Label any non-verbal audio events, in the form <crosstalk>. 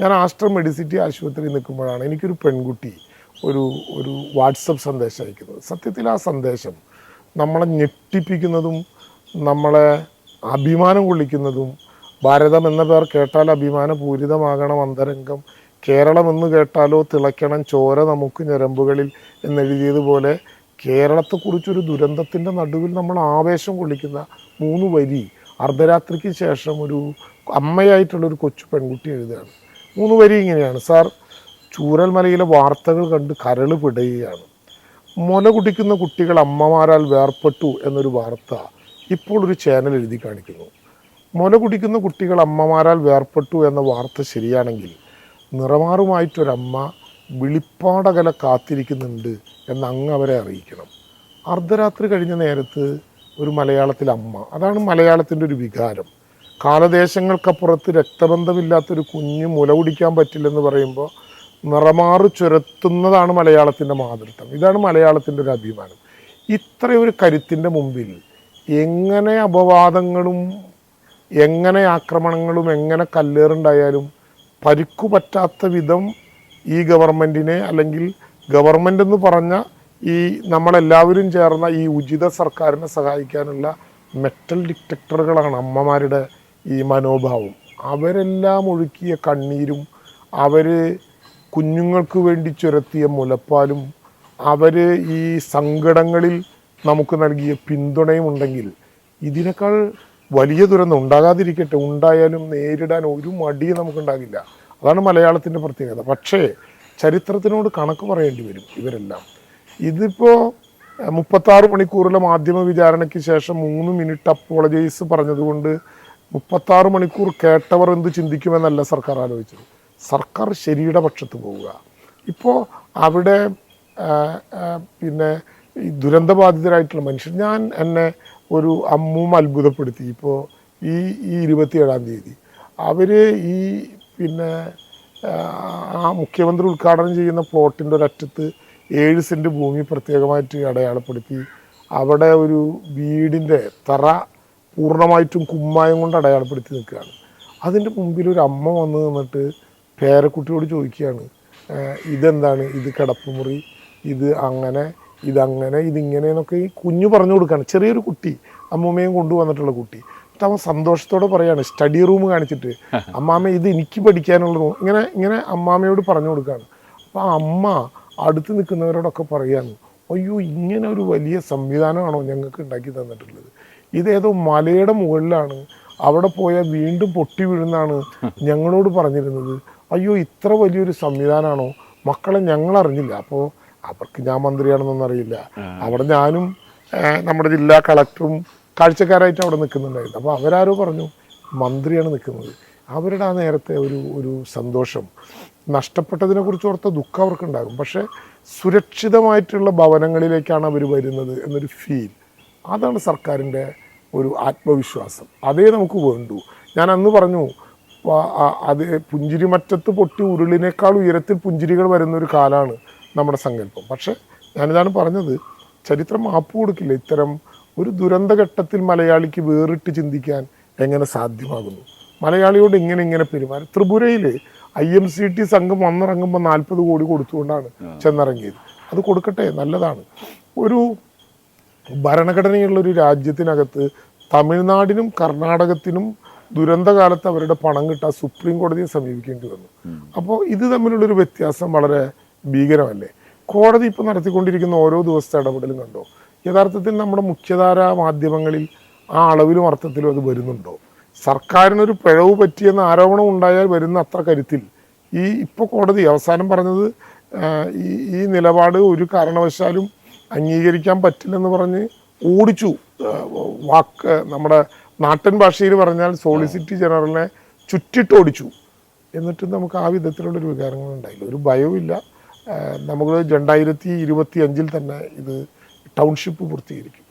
ഞാൻ Aster Medicity ആശുപത്രിയിൽ നിൽക്കുമ്പോഴാണ് എനിക്കൊരു പെൺകുട്ടി ഒരു ഒരു വാട്സപ്പ് സന്ദേശം അയക്കുന്നത്. സത്യത്തിൽ ആ സന്ദേശം നമ്മളെ ഞെട്ടിപ്പിക്കുന്നതും നമ്മളെ അഭിമാനം കൊള്ളിക്കുന്നതും ഭാരതം എന്ന പേർ കേട്ടാൽ അഭിമാനപൂരിതമാകണം അന്തരംഗം. കേരളം എന്ന് കേട്ടാലോ തിളയ്ക്കണം ചോര നമുക്ക് ഞരമ്പുകളിൽ എന്നെഴുതിയതുപോലെ കേരളത്തെക്കുറിച്ചൊരു ദുരന്തത്തിന്റെ നടുവിൽ നമ്മൾ ആവേശം കൊള്ളിക്കുന്ന മൂന്ന് വരി അർദ്ധരാത്രിക്ക് ശേഷം ഒരു അമ്മയായിട്ടുള്ള ഒരു കൊച്ചു പെൺകുട്ടി എഴുതുകയാണ്. മൂന്ന് വരി ഇങ്ങനെയാണ്. സാർ ചൂരൽമലയിലെ വാർത്തകൾ കണ്ട് കരൾ പിടയുകയാണ്. മുല കുടിക്കുന്ന കുട്ടികൾ അമ്മമാരാൽ വേർപ്പെട്ടു എന്നൊരു വാർത്ത ഇപ്പോൾ ഒരു ചാനൽ എഴുതി കാണിക്കുന്നു. മുല കുടിക്കുന്ന കുട്ടികൾ അമ്മമാരാൽ വേർപ്പെട്ടു എന്ന വാർത്ത ശരിയാണെങ്കിൽ നിറമാറുമായിട്ടൊരമ്മ വിളിപ്പാടകല കാത്തിരിക്കുന്നുണ്ട് എന്ന് അങ്ങ് അവരെ അറിയിക്കണം. അർദ്ധരാത്രി കഴിഞ്ഞ നേരത്ത് ഒരു മലയാളത്തിലെ അമ്മ അതാണ് മലയാളത്തിന്റെ ഒരു വികാരം കാലദേശങ്ങൾക്കപ്പുറത്ത് രക്തബന്ധമില്ലാത്തൊരു കുഞ്ഞ് മുല കുടിക്കാൻ പറ്റില്ലെന്ന് പറയുമ്പോൾ നിറമാറ് ചുരത്തുന്നതാണ് മലയാളത്തിന്റെ മാതൃത്വം. ഇതാണ് മലയാളത്തിന്റെ ഒരു അഭിമാനം. ഇത്രയൊരു കരുത്തിന്റെ മുമ്പിൽ എങ്ങനെ അപവാദങ്ങളും എങ്ങനെ ആക്രമണങ്ങളും എങ്ങനെ കല്ലേറുണ്ടായാലും പരിക്കു പറ്റാത്ത വിധം ഈ ഗവൺമെന്റിനെ അല്ലെങ്കിൽ ഗവൺമെന്റ് എന്ന് പറഞ്ഞ ഈ നമ്മളെല്ലാവരും ചേർന്ന ഈ ഉചിത സർക്കാരിനെ സഹായിക്കാനുള്ള മെറ്റൽ ഡിറ്റക്ടറുകളാണ് അമ്മമാരുടെ ഈ മനോഭാവം. അവരെല്ലാം ഒഴുക്കിയ കണ്ണീരും അവർ കുഞ്ഞുങ്ങൾക്ക് വേണ്ടി ചുരത്തിയ മുലപ്പാലും അവർ ഈ സങ്കടങ്ങളിൽ നമുക്ക് നൽകിയ പിന്തുണയും ഉണ്ടെങ്കിൽ ഇതിനേക്കാൾ വലിയ ദുരന്തം ഉണ്ടാകാതിരിക്കട്ടെ. ഉണ്ടായാലും നേരിടാൻ ഒരു മടിയും നമുക്കുണ്ടാകില്ല. അതാണ് മലയാളത്തിന്റെ പ്രത്യേകത. പക്ഷേ ചരിത്രത്തിനോട് കണക്ക് പറയേണ്ടി വരും ഇവരെല്ലാം. ഇതിപ്പോൾ മുപ്പത്താറ് മണിക്കൂറിലെ മാധ്യമ വിചാരണയ്ക്ക് ശേഷം മൂന്ന് മിനിറ്റ് അപ്പോളജൈസ് പറഞ്ഞതുകൊണ്ട് മുപ്പത്താറ് മണിക്കൂർ കേട്ടവർ എന്ത് ചിന്തിക്കുമെന്നല്ല സർക്കാർ ആലോചിച്ചത്. സർക്കാർ ശരിയുടെ പക്ഷത്ത് പോവുക. ഇപ്പോൾ അവിടെ പിന്നെ ഈ ദുരന്തബാധിതരായിട്ടുള്ള മനുഷ്യർ ഞാൻ എന്നെ ഒരു അമ്മൂമ്മ അത്ഭുതപ്പെടുത്തി. ഇപ്പോൾ ഈ ഈ ഇരുപത്തിയേഴാം തീയതി അവർ ഈ പിന്നെ ആ മുഖ്യമന്ത്രി ഉദ്ഘാടനം ചെയ്യുന്ന പ്ലോട്ടിന്റെ ഒരറ്റത്ത് ഏഴ് സെന്റ് ഭൂമി പ്രത്യേകമായിട്ട് അടയാളപ്പെടുത്തി. അവിടെ ഒരു വീടിന്റെ തറ പൂർണമായിട്ടും കുമ്മായം കൊണ്ട് അടയാളപ്പെടുത്തി നിൽക്കുകയാണ്. അതിന്റെ മുമ്പിൽ ഒരു അമ്മ വന്ന് നിന്നിട്ട് പേരക്കുട്ടിയോട് ചോദിക്കുകയാണ് "ഏഹ് ഇതെന്താണ്? ഇത് കിടപ്പുമുറി ഇത് അങ്ങനെ ഇതങ്ങനെ ഇതിങ്ങനെ എന്നൊക്കെ ഈ കുഞ്ഞു പറഞ്ഞു കൊടുക്കുകയാണ്. ചെറിയൊരു കുട്ടി അമ്മൂമ്മയും കൊണ്ടുവന്നിട്ടുള്ള കുട്ടി. എന്നിട്ട് അവൻ സന്തോഷത്തോടെ പറയാണ് സ്റ്റഡി റൂം കാണിച്ചിട്ട് <laughs> അമ്മാമ്മ ഇത് എനിക്ക് പഠിക്കാനുള്ള റൂം ഇങ്ങനെ ഇങ്ങനെ അമ്മാമ്മയോട് പറഞ്ഞു കൊടുക്കുകയാണ്. അപ്പോൾ ആ അമ്മ അടുത്ത് നിൽക്കുന്നവരോടൊക്കെ പറയാണ് അയ്യോ ഇങ്ങനെ ഒരു വലിയ സംവിധാനമാണോ ഞങ്ങൾക്ക് ഉണ്ടാക്കി തന്നിട്ടുള്ളത്? ഇതേതോ മലയുടെ മുകളിലാണ് അവിടെ പോയാൽ വീണ്ടും പൊട്ടി വീഴുന്നാണ് ഞങ്ങളോട് പറഞ്ഞിരുന്നത്. അയ്യോ ഇത്ര വലിയൊരു സംവിധാനമാണോ? മക്കളെ ഞങ്ങൾ അറിഞ്ഞില്ല അപ്പോൾ അവർക്ക് ഞാൻ മന്ത്രിയാണെന്നൊന്നും അറിയില്ല. അവിടെ ഞാനും നമ്മുടെ ജില്ലാ കളക്ടറും കാഴ്ചക്കാരായിട്ട് അവിടെ നിൽക്കുന്നുണ്ടായിരുന്നു. അപ്പോൾ അവരാരോ പറഞ്ഞു? മന്ത്രിയാണ് നിൽക്കുന്നത്. അവരുടെ ആ നേരത്തെ ഒരു ഒരു സന്തോഷം നഷ്ടപ്പെട്ടതിനെ കുറിച്ച് ഓർത്ത ദുഃഖം അവർക്കുണ്ടാകും. പക്ഷേ സുരക്ഷിതമായിട്ടുള്ള ഭവനങ്ങളിലേക്കാണ് അവർ വരുന്നത് എന്നൊരു ഫീൽ അതാണ് സർക്കാരിന്റെ ഒരു ആത്മവിശ്വാസം. അതേ നമുക്ക് വേണ്ടൂ. ഞാൻ അന്ന് പറഞ്ഞു അത് പുഞ്ചിരി അത് പുഞ്ചിരിമറ്റത്ത് പൊട്ടി ഉരുളിനേക്കാൾ ഉയരത്തിൽ പുഞ്ചിരികൾ വരുന്ന ഒരു കാലമാണ് നമ്മുടെ സങ്കല്പം. പക്ഷേ ഞാനിതാണ് പറഞ്ഞത് ചരിത്രം മാപ്പ് കൊടുക്കില്ല. ഇത്തരം ഒരു ദുരന്തഘട്ടത്തിൽ മലയാളിക്ക് വേറിട്ട് ചിന്തിക്കാൻ എങ്ങനെ സാധ്യമാകുന്നു? മലയാളിയോട് ഇങ്ങനെ ഇങ്ങനെ പെരുമാറി. ത്രിപുരയിൽ ഐ എം സി ടി സംഘം വന്നിറങ്ങുമ്പോൾ നാൽപ്പത് കോടി കൊടുത്തുകൊണ്ടാണ് ചെന്നിറങ്ങിയത്. അത് കൊടുക്കട്ടെ നല്ലതാണ്. ഒരു ഭരണഘടനയുള്ള ഒരു രാജ്യത്തിനകത്ത് തമിഴ്നാടിനും കർണാടകത്തിനും ദുരന്തകാലത്ത് അവരുടെ പണം കിട്ടാൻ സുപ്രീം കോടതിയെ സമീപിക്കേണ്ടി വന്നു. അപ്പോൾ ഇത് തമ്മിലുള്ളൊരു വ്യത്യാസം വളരെ ഭീകരമല്ലേ? കോടതി ഇപ്പോൾ നടത്തിക്കൊണ്ടിരിക്കുന്ന ഓരോ ദിവസത്തെ ഇടപെടലും കണ്ടോ? യഥാർത്ഥത്തിൽ നമ്മുടെ മുഖ്യധാരാ മാധ്യമങ്ങളിൽ ആ അളവിലും അർത്ഥത്തിലും അത് വരുന്നുണ്ടോ? സർക്കാരിനൊരു പിഴവ് പറ്റിയെന്ന ആരോപണം ഉണ്ടായാൽ വരുന്ന അത്ര കരുത്തിൽ. ഈ ഇപ്പോൾ കോടതി അവസാനം പറഞ്ഞത് ഈ ഈ നിലപാട് ഒരു കാരണവശാലും അംഗീകരിക്കാൻ പറ്റില്ലെന്ന് പറഞ്ഞ് ഓടിച്ചു. വാക്ക് നമ്മുടെ നാട്ടൻ ഭാഷയിൽ പറഞ്ഞാൽ സോളിസിറ്റി ജനറലിനെ ചുറ്റിട്ട് ഓടിച്ചു. എന്നിട്ടും നമുക്ക് ആ വിധത്തിലുള്ളൊരു വികാരങ്ങൾ ഉണ്ടായില്ല. ഒരു ഭയവുമില്ല. നമുക്ക് രണ്ടായിരത്തി ഇരുപത്തി അഞ്ചിൽ തന്നെ ഇത് ടൗൺഷിപ്പ് പൂർത്തീകരിക്കും.